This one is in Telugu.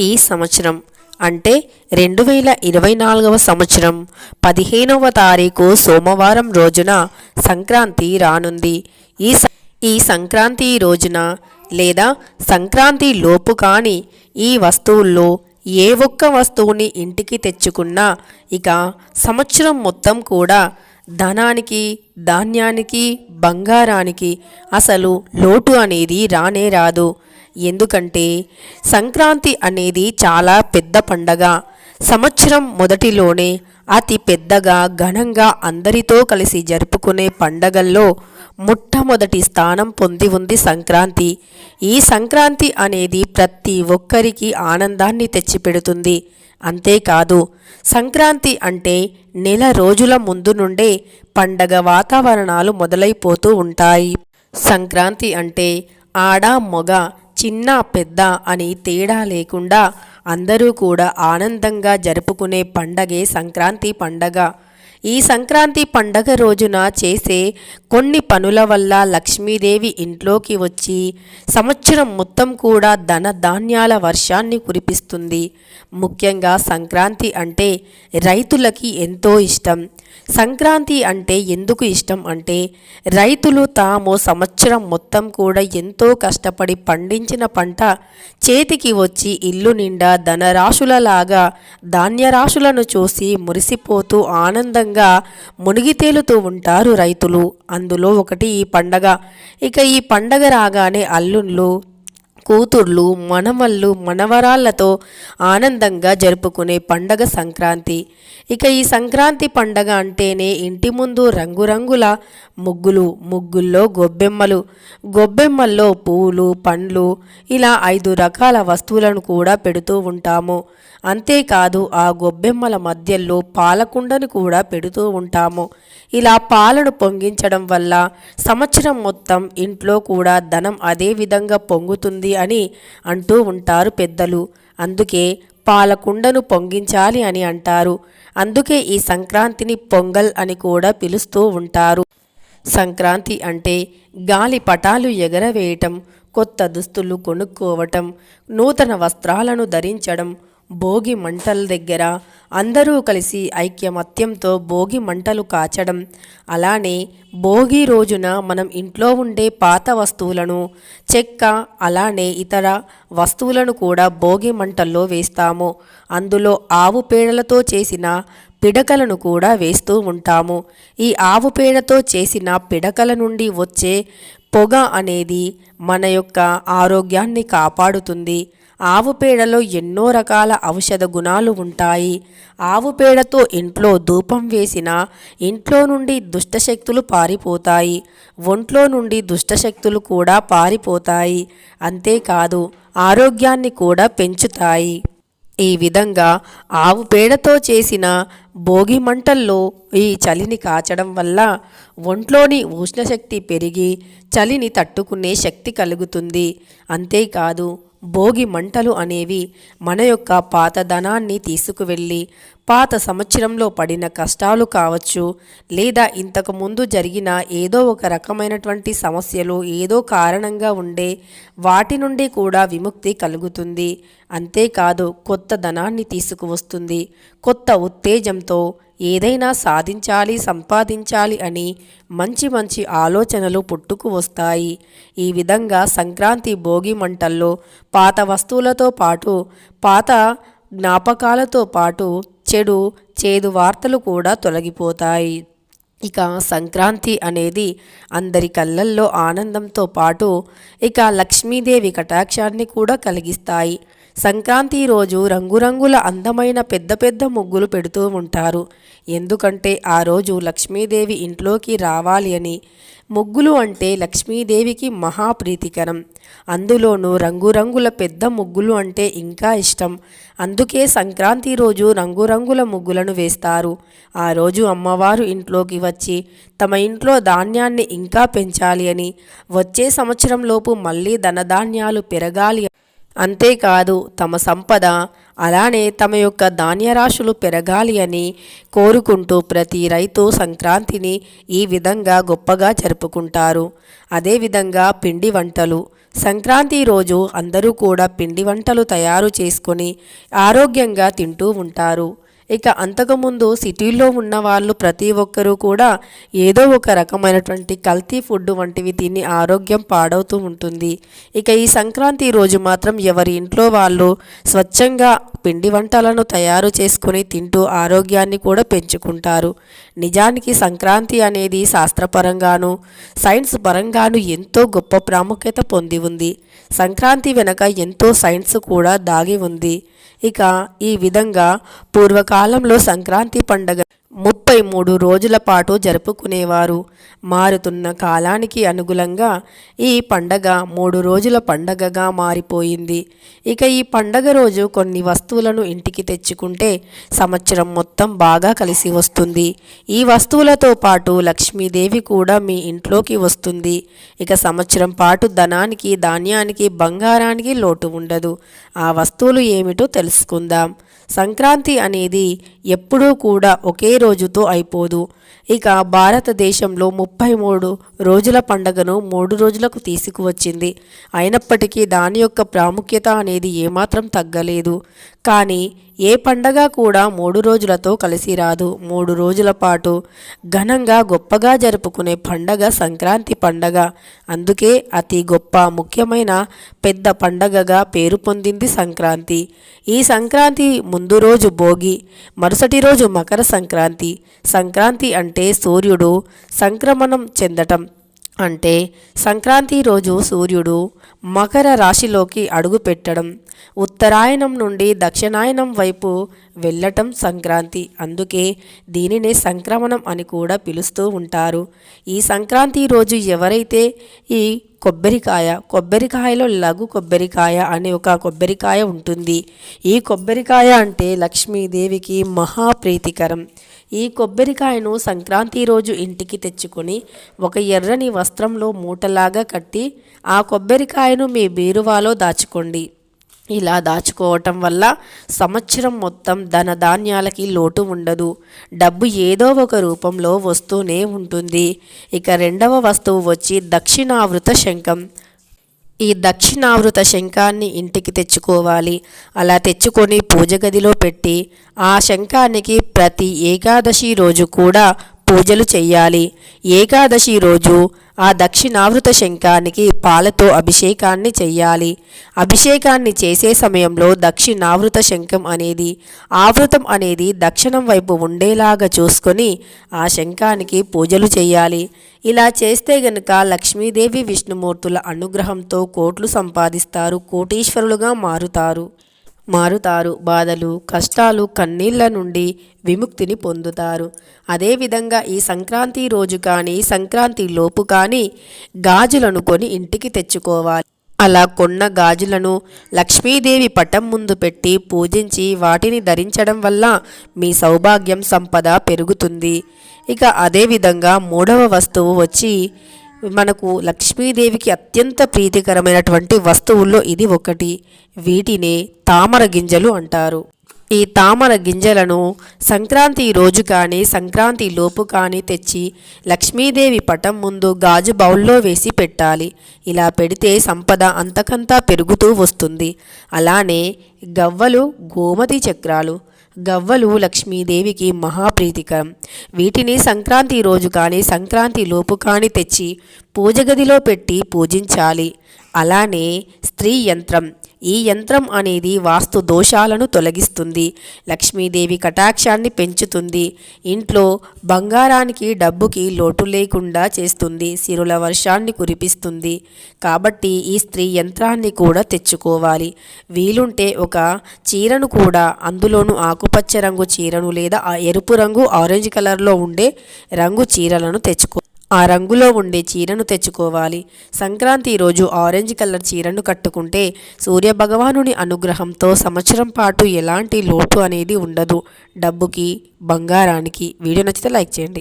ఈ సంవత్సరం. అంటే రెండు వేల ఇరవై నాలుగవ సంవత్సరం. పదిహేనవ తారీఖు సోమవారం రోజున సంక్రాంతి రానుంది. ఈ ఈ సంక్రాంతి రోజున లేదా సంక్రాంతి లోపు కాని ఈ వస్తువుల్లో ఏ ఒక్క వస్తువుని ఇంటికి తెచ్చుకున్నా ఇక సంవత్సరం మొత్తం కూడా ధనానికి ధాన్యానికి బంగారానికి అసలు లోటు అనేది రానే రాదు. ఎందుకంటే సంక్రాంతి అనేది చాలా పెద్ద పండగ. సంవత్సరం మొదటిలోనే అతి పెద్దగా ఘనంగా అందరితో కలిసి జరుపుకునే పండగల్లో మొట్టమొదటి స్థానం పొంది ఉంది సంక్రాంతి. ఈ సంక్రాంతి అనేది ప్రతి ఒక్కరికి ఆనందాన్ని తెచ్చిపెడుతుంది. అంతేకాదు సంక్రాంతి అంటే నెల రోజుల ముందు నుండే పండగ వాతావరణాలు మొదలైపోతూ ఉంటాయి. సంక్రాంతి అంటే ఆడ మొగ చిన్న పెద్ద అని తేడా లేకుండా అందరూ కూడా ఆనందంగా జరుపుకునే పండగే సంక్రాంతి పండగ. ఈ సంక్రాంతి పండగ రోజున చేసే కొన్ని పనుల వల్ల లక్ష్మీదేవి ఇంట్లోకి వచ్చి సంవత్సరం మొత్తం కూడా ధన ధాన్యాల వర్షాన్ని కురిపిస్తుంది. ముఖ్యంగా సంక్రాంతి అంటే రైతులకి ఎంతో ఇష్టం. సంక్రాంతి అంటే ఎందుకు ఇష్టం అంటే రైతులు తాము సంవత్సరం మొత్తం కూడా ఎంతో కష్టపడి పండించిన పంట చేతికి వచ్చి ఇల్లు నిండా ధనరాశులలాగా ధాన్యరాశులను చూసి మురిసిపోతూ ఆనందంగా మునిగి తేలుతూ ఉంటారు రైతులు. అందులో ఒకటి ఈ పండగ. ఇక ఈ పండగ రాగానే అల్లుళ్ళు కూతుర్లు మనమళ్ళు మనవరాళ్ళతో ఆనందంగా జరుపుకునే పండగ సంక్రాంతి. ఇక ఈ సంక్రాంతి పండగ అంటేనే ఇంటి ముందు రంగురంగుల ముగ్గులు ముగ్గుల్లో గొబ్బెమ్మలు. గొబ్బెమ్మల్లో పువ్వులు పండ్లు ఇలా ఐదు రకాల వస్తువులను కూడా పెడుతూ ఉంటాము. అంతేకాదు ఆ గొబ్బెమ్మల మధ్యలో పాలకుండను కూడా పెడుతూ ఉంటాము. ఇలా పాలను పొంగించడం వల్ల సంవత్సరం మొత్తం ఇంట్లో కూడా ధనం అదే విధంగా పొంగుతుంది అని అంటూ ఉంటారు పెద్దలు. అందుకే పాలకుండను పొంగించాలి అని అంటారు. అందుకే ఈ సంక్రాంతిని పొంగల్ అని కూడా పిలుస్తూ ఉంటారు. సంక్రాంతి అంటే గాలి పటాలు ఎగరవేయటం కొత్త దుస్తులు కొనుక్కోవటం నూతన వస్త్రాలను ధరించడం భోగి మంటల దగ్గర అందరూ కలిసి ఐక్యమత్యంతో భోగి మంటలు కాచడం. అలానే భోగి రోజున మనం ఇంట్లో ఉండే పాత వస్తువులను చెక్క అలానే ఇతర వస్తువులను కూడా భోగి మంటల్లో వేస్తాము. అందులో ఆవు పేడలతో చేసిన పిడకలను కూడా వేస్తూ ఉంటాము. ఈ ఆవు పేడతో చేసిన పిడకల నుండి వచ్చే పొగ అనేది మన యొక్క ఆరోగ్యాన్ని కాపాడుతుంది. ఆవు పేడలో ఎన్నో రకాల ఔషధ గుణాలు ఉంటాయి. ఆవు పేడతో ఇంట్లో ధూపం వేసిన ఇంట్లో నుండి దుష్టశక్తులు పారిపోతాయి. ఒంట్లో నుండి దుష్టశక్తులు కూడా పారిపోతాయి. అంతేకాదు ఆరోగ్యాన్ని కూడా పెంచుతాయి. ఈ విధంగా ఆవు పేడతో చేసిన భోగి మంటల్లో ఈ చలిని కాచడం వల్ల ఒంట్లోని ఉష్ణశక్తి పెరిగి చలిని తట్టుకునే శక్తి కలుగుతుంది. అంతేకాదు భోగి మంటలు అనేవి మన యొక్క పాతధనాన్ని తీసుకువెళ్ళి పాత సంవత్సరంలో పడిన కష్టాలు కావచ్చు లేదా ఇంతకు ముందు జరిగిన ఏదో ఒక రకమైనటువంటి సమస్యలు ఏదో కారణంగా ఉండే వాటి నుండి కూడా విముక్తి కలుగుతుంది. అంతేకాదు కొత్త ధనాన్ని తీసుకువస్తుంది. కొత్త ఉత్తేజంతో ఏదైనా సాధించాలి సంపాదించాలి అని మంచి మంచి ఆలోచనలు పుట్టుకు వస్తాయి. ఈ విధంగా సంక్రాంతి భోగి మంటల్లో పాత వస్తువులతో పాటు పాత జ్ఞాపకాలతో పాటు చెడు చేదు వార్తలు కూడా తొలగిపోతాయి. ఇక సంక్రాంతి అనేది అందరి కళ్ళల్లో ఆనందంతో పాటు ఇక లక్ష్మీదేవి కటాక్షాన్ని కూడా కలిగిస్తాయి. సంక్రాంతి రోజు రంగురంగుల అందమైన పెద్ద పెద్ద ముగ్గులు పెడుతూ ఉంటారు. ఎందుకంటే ఆ రోజు లక్ష్మీదేవి ఇంట్లోకి రావాలి అని ముగ్గులు అంటే లక్ష్మీదేవికి మహాప్రీతికరం. అందులోనూ రంగురంగుల పెద్ద ముగ్గులు అంటే ఇంకా ఇష్టం. అందుకే సంక్రాంతి రోజు రంగురంగుల ముగ్గులను వేస్తారు. ఆ రోజు అమ్మవారు ఇంట్లోకి వచ్చి తమ ఇంట్లో ధాన్యాన్ని ఇంకా పెంచాలి అని వచ్చే సంవత్సరంలోపు మళ్ళీ ధనధాన్యాలు పెరగాలి అంతేకాదు తమ సంపద అలానే తమ యొక్క ధాన్యరాశులు పెరగాలి అని కోరుకుంటూ ప్రతి రైతు సంక్రాంతిని ఈ విధంగా గొప్పగా జరుపుకుంటారు. అదేవిధంగా పిండి వంటలు. సంక్రాంతి రోజు అందరూ కూడా పిండి వంటలు తయారు చేసుకొని ఆరోగ్యంగా తింటూ ఉంటారు. ఇక అంతకుముందు సిటీల్లో ఉన్న వాళ్ళు ప్రతి ఒక్కరూ కూడా ఏదో ఒక రకమైనటువంటి కల్తీ ఫుడ్ వంటివి తిని ఆరోగ్యం పాడవుతూ ఉంటుంది. ఇక ఈ సంక్రాంతి రోజు మాత్రం ఎవరి ఇంట్లో వాళ్ళు స్వచ్ఛంగా పిండి వంటలను తయారు చేసుకొని తింటూ ఆరోగ్యాన్ని కూడా పెంచుకుంటారు. నిజానికి సంక్రాంతి అనేది శాస్త్రపరంగాను సైన్స్ పరంగాను ఎంతో గొప్ప ప్రాముఖ్యత పొంది ఉంది. సంక్రాంతి వెనక ఎంతో సైన్స్ కూడా దాగి ఉంది. ఇక ఈ విధంగా పూర్వకాలంలో సంక్రాంతి పండగ ముప్పై మూడు రోజుల పాటు జరుపుకునేవారు. మారుతున్న కాలానికి అనుగుణంగా ఈ పండగ మూడు రోజుల పండగగా మారిపోయింది. ఇక ఈ పండగ రోజు కొన్ని వస్తువులను ఇంటికి తెచ్చుకుంటే సంవత్సరం మొత్తం బాగా కలిసి వస్తుంది. ఈ వస్తువులతో పాటు లక్ష్మీదేవి కూడా మీ ఇంట్లోకి వస్తుంది. ఇక సంవత్సరం పాటు ధనానికి ధాన్యానికి బంగారానికి లోటు ఉండదు. ఆ వస్తువులు ఏమిటో తెలుసుకుందాం. సంక్రాంతి అనేది ఎప్పుడూ కూడా ఒకే రోజుతో అయిపోదు. ఇక భారతదేశంలో ముప్పై మూడు రోజుల పండగను మూడు రోజులకు తీసుకువచ్చింది. అయినప్పటికీ దాని యొక్క ప్రాముఖ్యత అనేది ఏమాత్రం తగ్గలేదు. కానీ ఏ పండగ కూడా మూడు రోజులతో కలిసి రాదు. మూడు రోజుల పాటు ఘనంగా గొప్పగా జరుపుకునే పండగ సంక్రాంతి పండగ. అందుకే అతి గొప్ప ముఖ్యమైన పెద్ద పండగగా పేరు పొందింది సంక్రాంతి. ఈ సంక్రాంతి ముందు రోజు భోగి మరుసటి రోజు మకర సంక్రాంతి. సంక్రాంతి అంటే సూర్యుడు సంక్రమణం చెందటం. అంటే సంక్రాంతి రోజు సూర్యుడు మకర రాశిలోకి అడుగుపెట్టడం ఉత్తరాయణం నుండి దక్షిణాయనం వైపు వెళ్ళటం సంక్రాంతి. అందుకే దీనినే సంక్రమణం అని కూడా పిలుస్తూ ఉంటారు. ఈ సంక్రాంతి రోజు ఎవరైతే ఈ కొబ్బరికాయ కొబ్బరికాయలో లఘు కొబ్బరికాయ అనే ఒక కొబ్బరికాయ ఉంటుంది. ఈ కొబ్బరికాయ అంటే లక్ష్మీదేవికి మహాప్రీతికరం. ఈ కొబ్బరికాయను సంక్రాంతి రోజు ఇంటికి తెచ్చుకొని ఒక ఎర్రని వస్త్రంలో మూటలాగా కట్టి ఆ కొబ్బరికాయను మీ బీరువాలో దాచుకోండి. ఇలా దాచుకోవటం వల్ల సంవత్సరం మొత్తం ధన ధాన్యాలకి లోటు ఉండదు. డబ్బు ఏదో ఒక రూపంలో వస్తూనే ఉంటుంది. ఇక రెండవ వస్తువు వచ్చి దక్షిణావృత శంఖం. ఈ దక్షిణావృత శంఖాన్ని ఇంటికి తెచ్చుకోవాలి. అలా తెచ్చుకొని పూజ గదిలో పెట్టి ఆ శంఖానికి ప్రతి ఏకాదశి రోజు కూడా పూజలు చెయ్యాలి. ఏకాదశి రోజు ఆ దక్షిణావృత శంఖానికి పాలతో అభిషేకాన్ని చెయ్యాలి. అభిషేకాన్ని చేసే సమయంలో దక్షిణావృత శంఖం అనేది ఆవృతం అనేది దక్షిణం వైపు ఉండేలాగా చూసుకొని ఆ శంఖానికి పూజలు చేయాలి ఇలా చేస్తే గనుక లక్ష్మీదేవి విష్ణుమూర్తుల అనుగ్రహంతో కోట్లు సంపాదిస్తారు కోటీశ్వరులుగా మారుతారు. మారుతారు. బాధలు కష్టాలు కన్నీళ్ళ నుండి విముక్తిని పొందుతారు. అదేవిధంగా ఈ సంక్రాంతి రోజు కానీ సంక్రాంతి లోపు కానీ గాజులను కొని ఇంటికి తెచ్చుకోవాలి. అలా కొన్న గాజులను లక్ష్మీదేవి పటం ముందు పెట్టి పూజించి వాటిని ధరించడం వల్ల మీ సౌభాగ్యం సంపద పెరుగుతుంది. ఇక అదేవిధంగా మూడవ వస్తువు వచ్చి మనకు లక్ష్మీదేవికి అత్యంత ప్రీతికరమైనటువంటి వస్తువుల్లో ఇది ఒకటి. వీటినే తామర గింజలు అంటారు. ఈ తామర గింజలను సంక్రాంతి రోజు కానీ సంక్రాంతి లోపు కానీ తెచ్చి లక్ష్మీదేవి పటం ముందు గాజు బౌల్లో వేసి పెట్టాలి. ఇలా పెడితే సంపద అంతకంతా పెరుగుతూ వస్తుంది. అలానే గవ్వలు గోమతి చక్రాలు గవ్వలు లక్ష్మీదేవికి మహాప్రీతికరం. వీటిని సంక్రాంతి రోజు కానీ సంక్రాంతి లోపు కానీ తెచ్చి పూజ గదిలో పెట్టి పూజించాలి. అలానే స్త్రీ యంత్రం ఈ యంత్రం అనేది వాస్తు దోషాలను తొలగిస్తుంది. లక్ష్మీదేవి కటాక్షాన్ని పెంచుతుంది. ఇంట్లో బంగారానికి డబ్బుకి లోటు లేకుండా చేస్తుంది. సిరుల వర్షాన్ని కురిపిస్తుంది. కాబట్టి ఈ స్త్రీ యంత్రాన్ని కూడా తెచ్చుకోవాలి. వీలుంటే ఒక చీరను కూడా అందులోను ఆకుపచ్చ రంగు చీరను లేదా ఎరుపు రంగు ఆరెంజ్ కలర్లో ఉండే రంగు చీరలను తెచ్చుకో ఆ రంగులో ఉండే చీరను తెచ్చుకోవాలి. సంక్రాంతి రోజు ఆరెంజ్ కలర్ చీరను కట్టుకుంటే సూర్య భగవానుని అనుగ్రహంతో సంవత్సరం పాటు ఎలాంటి లోటు అనేది ఉండదు. డబ్బుకి బంగారానికి వీడియో నచ్చితే లైక్ చేయండి.